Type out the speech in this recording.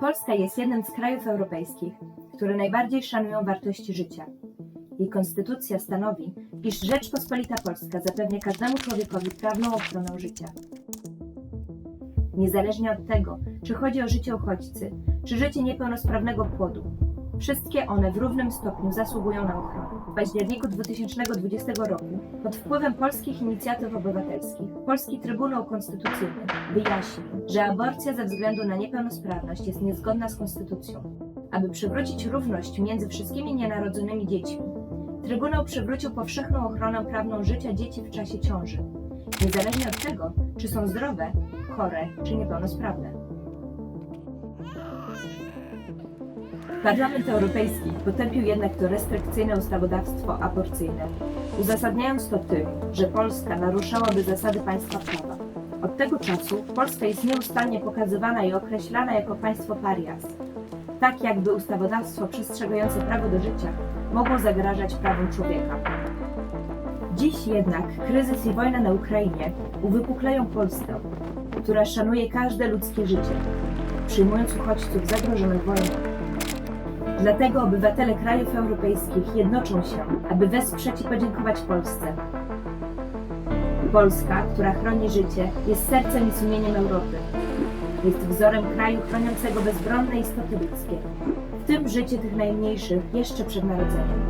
Polska jest jednym z krajów europejskich, które najbardziej szanują wartości życia. Jej konstytucja stanowi, iż Rzeczpospolita Polska zapewnia każdemu człowiekowi prawną ochronę życia. Niezależnie od tego, czy chodzi o życie uchodźcy, czy życie niepełnosprawnego płodu, wszystkie one w równym stopniu zasługują na ochronę. W październiku 2020 roku, pod wpływem polskich inicjatyw obywatelskich, Polski Trybunał Konstytucyjny wyjaśnił, że aborcja ze względu na niepełnosprawność jest niezgodna z konstytucją. Aby przywrócić równość między wszystkimi nienarodzonymi dziećmi, Trybunał przywrócił powszechną ochronę prawną życia dzieci w czasie ciąży, niezależnie od tego, czy są zdrowe, chore czy niepełnosprawne. Parlament Europejski potępił jednak to restrykcyjne ustawodawstwo aborcyjne, uzasadniając to tym, że Polska naruszałaby zasady państwa prawa. Od tego czasu Polska jest nieustannie pokazywana i określana jako państwo parias, tak jakby ustawodawstwo przestrzegające prawo do życia mogło zagrażać prawom człowieka. Dziś jednak kryzys i wojna na Ukrainie uwypuklają Polskę, która szanuje każde ludzkie życie, przyjmując uchodźców zagrożonych wojną. Dlatego obywatele krajów europejskich jednoczą się, aby wesprzeć i podziękować Polsce. Polska, która chroni życie, jest sercem i sumieniem Europy. Jest wzorem kraju chroniącego bezbronne istoty ludzkie, w tym życie tych najmniejszych jeszcze przed narodzeniem.